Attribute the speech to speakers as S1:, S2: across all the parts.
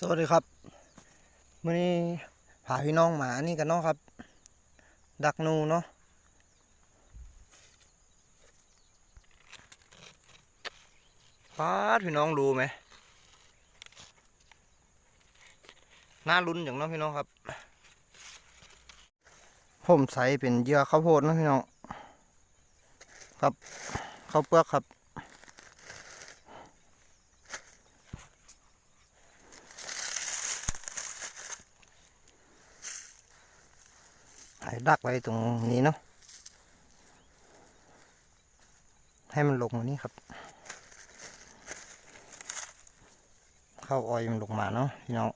S1: สวัสดีครับมื่อนี้พาพี่น้องหมานี่กันเนาะครับ ดักนูเนาะป้าดพี่น้องรู้ไหมน่าลุ้นอย่างเนาะพี่น้องครับ ผมใส่เป็นเยื่อข้าวโพดนะพี่น้อง ครับข้าวเปลือกครับ ถ่ายดักไว้ตรงนี้เนาะให้มันลงมานี่ครับ เข้าออยมันลงมาเนาะพี่น้อง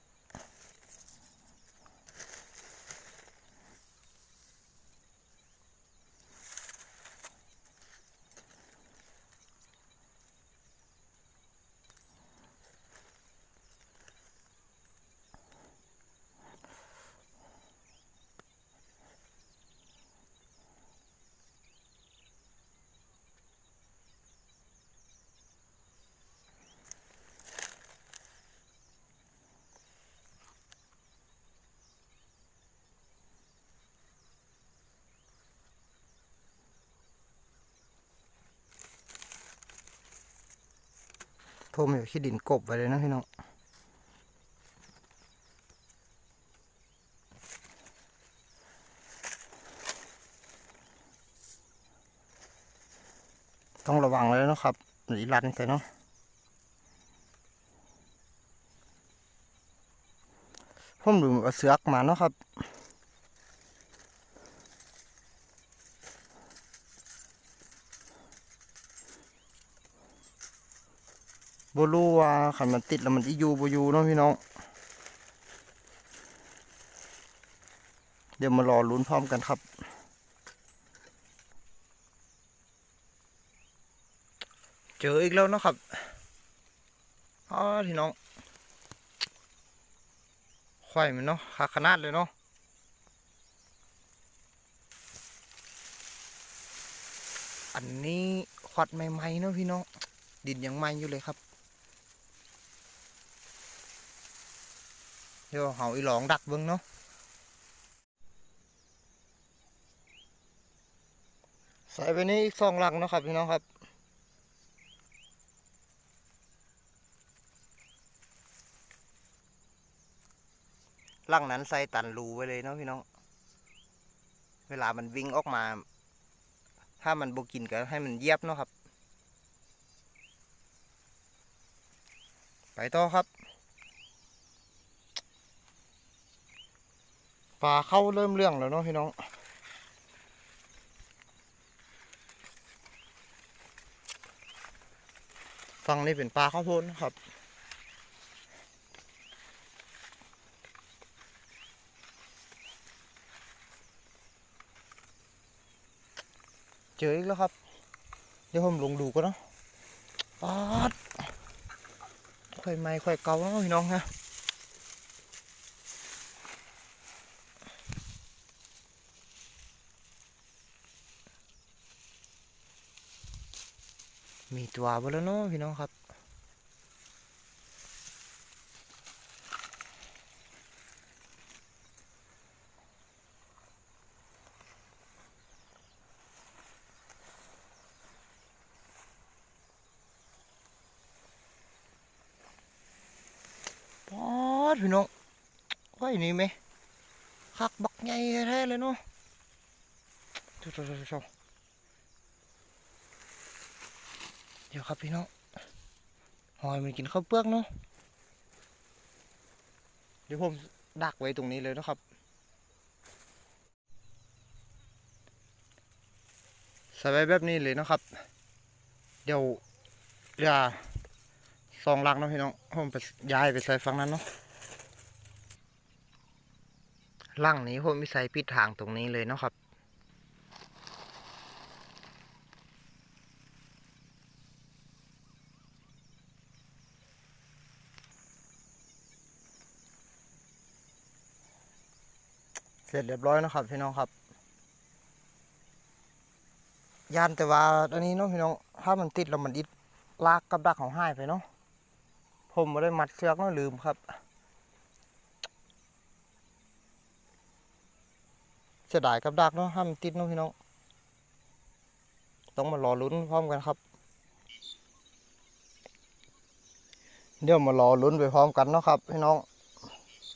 S1: ผมอยู่ที่ดินกบไว้เลยนะพี่น้องต้องระวังเลยนะครับหนีรันใส่เนาะผมลืมเอาเสือกมาเนาะครับ บรู้ว่าขันมันติดแล้วมันอียูบอยูเนาะพี่น้อง เดี๋ยวมารอลุ้นพร้อมกันครับ เจออีกแล้วเนาะครับอ๋อพี่น้องควายมันเนาะขาขนาดเลยเนาะอันนี้ขวัดใหม่ๆเนาะพี่น้องดินยังใหม่อยู่เลยครับ เดี๋ยวเขาอีหลองดักเบิ้งเนาะใส่ไปนี่อีกสองหลังเนาะครับพี่น้องครับหลังนั้นใส่ตันรูไว้เลยเนาะพี่น้อง เวลามันวิ่งออกมา ถ้ามันบกินก็ให้มันเยียบเนาะครับ ไปต่อครับ ปลาเข้าเริ่มเรื่องแล้วเนาะพี่น้องฝั่งนี้เป็นปลาข้าวโพดนะครับเจออีกแล้วครับ เดี๋ยวผมลงดูก็เนาะปาดค่อยไม่ค่อยเกาเนาะพี่น้องนะ มีตัวบ่แล้วเนาะพี่น้องครับปอดพี่น้องไว้นี่ไหมคักบักใหญ่แท้ๆเลยเนาะชชชช เดี๋ยวครับพี่น้องหอยมันกินข้าวเปลือกเนาะเดี๋ยวผมดักไว้ตรงนี้เลยนะครับ ใส่ไว้แบบนี้เลยนะครับ เดี๋ยวอย่าสองลังเนาะพี่น้องผมไปย้ายไปใส่ฝั่งนั้นเนาะลังนี้ผมมีใส่ปิดทางตรงนี้เลยนะครับ เสร็จเรียบร้อยนะครับพี่น้องครับ ยานแต่ว่าอันนี้น้องพี่น้อง ถ้ามันติดแล้วมันอิดลากกับดักของห้ายไปเนาะ ผมไม่ได้มัดเชือกเนาะลืมครับ เสียดายกับดักเนาะห้ามติดน้องพี่น้อง ต้องมารอลุ้นพร้อมกันครับ เดี๋ยวมารอลุ้นไปพร้อมกันเนาะครับพี่น้อง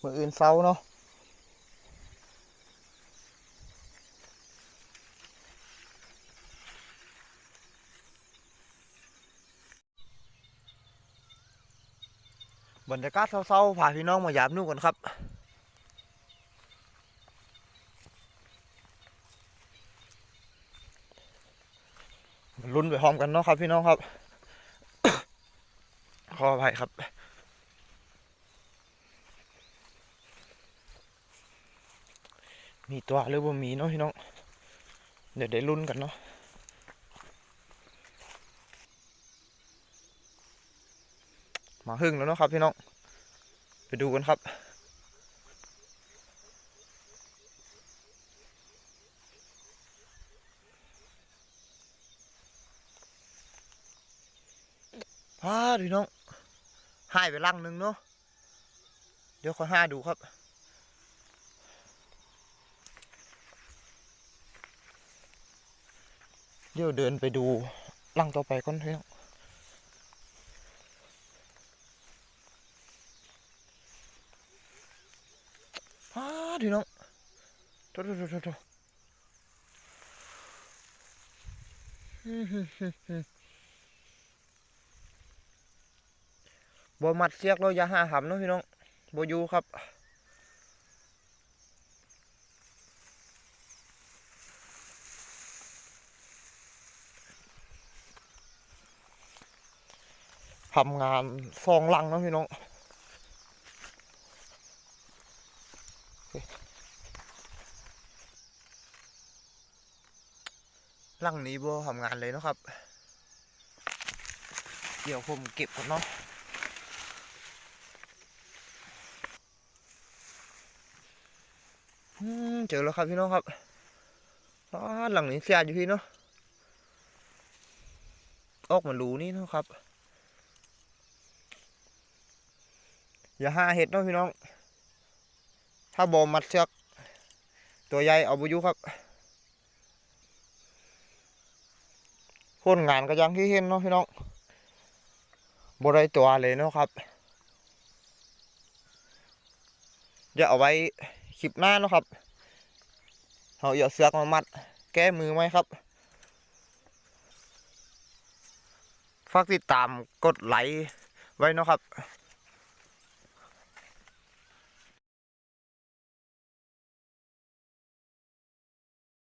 S1: มืออื่นเศร้าเนาะ รรยากาศเศร้าๆพาพี่น้องมายามนู่กันครับลุ้นไปพร้อมกันเนาะครับพี่น้องครับ ขออภัยครับมีตัวหรือว่ามีเนาะพี่น้อง เดี๋ยวได้ลุ้นกันเนาะ มาหึ่งแล้วเนาะครับพี่น้อง ไปดูกันครับ พาดพี่น้องหายไปลังหนึ่งเนาะ เดี๋ยวขอห้าดูครับเดี๋ยวเดินไปดูลังต่อไปก่อนพี่น้อง พาดพี่น้อง โถโถโถโถโถอื้อหือหือหือบ่มัดเสียกเราอย่าหาหำเนาะพี่น้องบ่อยู่ครับทำงานซองลังเนาะพี่น้อง ลังนี้บ่ทำงานเลยเนาะครับ เดี๋ยวผมเก็บก่อนเนาะเจอแล้วครับพี่น้องครับหลังนี้เสียอยู่พี่เนาะออกมารูนี่เนาะครับ อย่าห้าเห็ดเนาะพี่น้อง ถ้าบอมัดเชือกตัวใหญ่เอาบุยุครับ คนงานก็ยังที่เห็นเนาะพี่น้องบได้ตัวเลยเนาะครับจะเอาไว้คลิปหน้าเนาะครับเอาอย่าเสือกมามัด แก้มือไหมครับฝากติดตามกดไลค์ไว้เนาะครับ